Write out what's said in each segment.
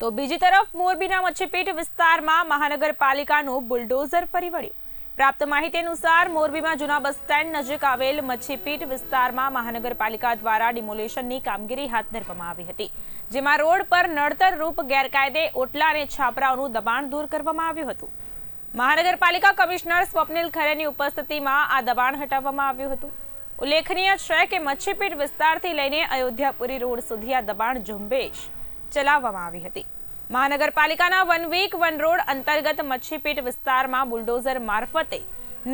તો બીજી તરફ મોરબીના મચ્છીપીઠ વિસ્તારમાં મહાનગરપાલિકાનું બુલડોઝર ફરી વળ્યું. પ્રાપ્ત માહિતી અનુસાર મોરબીમાં જૂના બસ સ્ટેન્ડ નજીક આવેલ મચ્છીપીઠ વિસ્તારમાં મહાનગરપાલિકા દ્વારા ડિમોલેશનની કામગીરી હાથ ધરવામાં આવી હતી, જેમાં રોડ પર નડતર રૂપ ગેરકાયદે ઓટલા અને છાપરાઓનું દબાણ દૂર કરવામાં આવ્યું હતું. મહાનગરપાલિકા કમિશનર સ્વપ્નિલ ખરેની ઉપસ્થિતિમાં આ દબાણ હટાવવામાં આવ્યું હતું. ઉલ્લેખનીય છે કે મચ્છીપીઠ વિસ્તારથી લઈને અયોધ્યાપુરી રોડ સુધી આ દબાણ ઝુંબેશ ચલાવવામાં આવી હતી. મહાનગરપાલિકાના વન વન રોડ અંતર્ગત મચ્છીપીટ વિસ્તારમાં બુલડોઝર મારફતે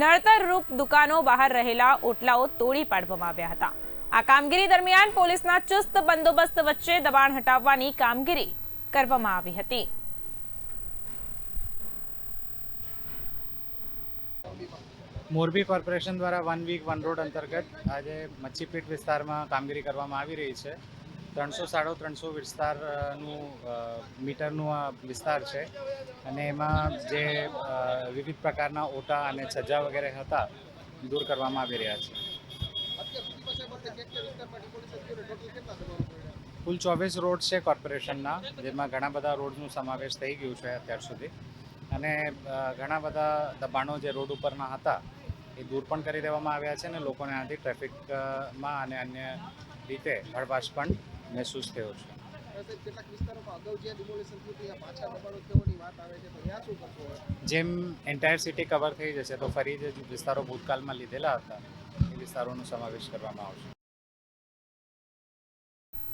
નડતરરૂપ દુકાનો બહાર રહેલા ઓટલાઓ તોડી પાડવામાં આવ્યા હતા. આ કામગીરી દરમિયાન પોલીસના ચુસ્ત બંદોબસ્ત વચ્ચે દબાણ હટાવવાની કામગીરી કરવામાં આવી હતી. મોરબી કોર્પોરેશન દ્વારા વન વીક, વન રોડ અંતર્ગત આજે મચ્છીપીટ વિસ્તારમાં કામગીરી કરવામાં આવી રહી છે. ત્રણસો સાડો ત્રણસો વિસ્તારનું મીટરનું આ વિસ્તાર છે. અને એમાં જે વિવિધ પ્રકારના ઓટા અને છજ્જા વગેરે હતા, દૂર કરવામાં આવી રહ્યા છે. કુલ ચોવીસ રોડ છે કોર્પોરેશનના, જેમાં ઘણા બધા રોડનું સમાવેશ થઈ ગયું છે અત્યાર સુધી. અને ઘણા બધા દબાણો જે રોડ ઉપરના હતા, એ દૂર પણ કરી દેવામાં આવ્યા છે અને લોકોને આનાથી ટ્રાફિકમાં અને અન્ય રીતે હળવાશ પણ મહેસૂસ થયો છે? જેમ એન્ટાયર સિટી કવર થઈ જશે, તો ફરી જે વિસ્તારો ભૂતકાળમાં લીધેલા હતા એ વિસ્તારોનો સમાવેશ કરવામાં આવશે